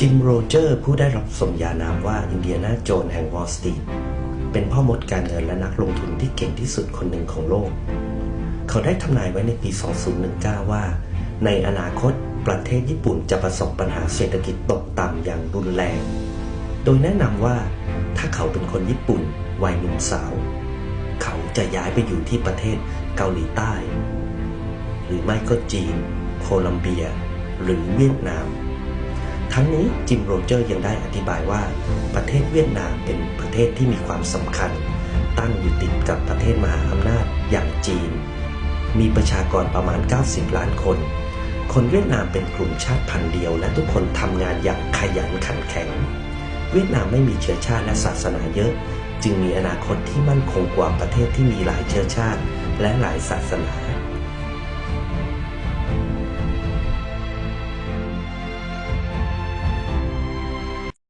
จิมโรเจอร์ผู้ได้รับสมญานามว่าอินเดียนาโจนแห่งวอลสตรีทเป็นพ่อมดการเงินและนักลงทุนที่เก่งที่สุดคนหนึ่งของโลก เขาได้ทำนายไว้ในปี 2019 ว่า ในอนาคตประเทศญี่ปุ่นจะประสบปัญหาเศรษฐกิจตกต่ำอย่างรุนแรง โดยแนะนำว่าถ้าเขาเป็นคนญี่ปุ่นวัยหนุ่มสาว เขาจะย้ายไปอยู่ที่ประเทศเกาหลีใต้ หรือไม่ก็จีน โคลัมเบีย หรือเวียดนาม ทั้งนี้จิมโรเจอร์ยังได้อธิบายว่า ประเทศเวียดนามเป็นประเทศที่มีความสำคัญ ตั้งอยู่ติดกับประเทศมหาอำนาจอย่างจีน มีประชากรประมาณ 90 ล้านคน คนเวียดนามเป็นกลุ่มชาติพันธุ์เดียว และทุกคนทำงานอย่างขยันขันแข็ง เวียดนามไม่มีเชื้อชาติและศาสนาเยอะ จึงมีอนาคตที่มั่นคงกว่าประเทศที่มีหลายเชื้อชาติ และหลายศาสนา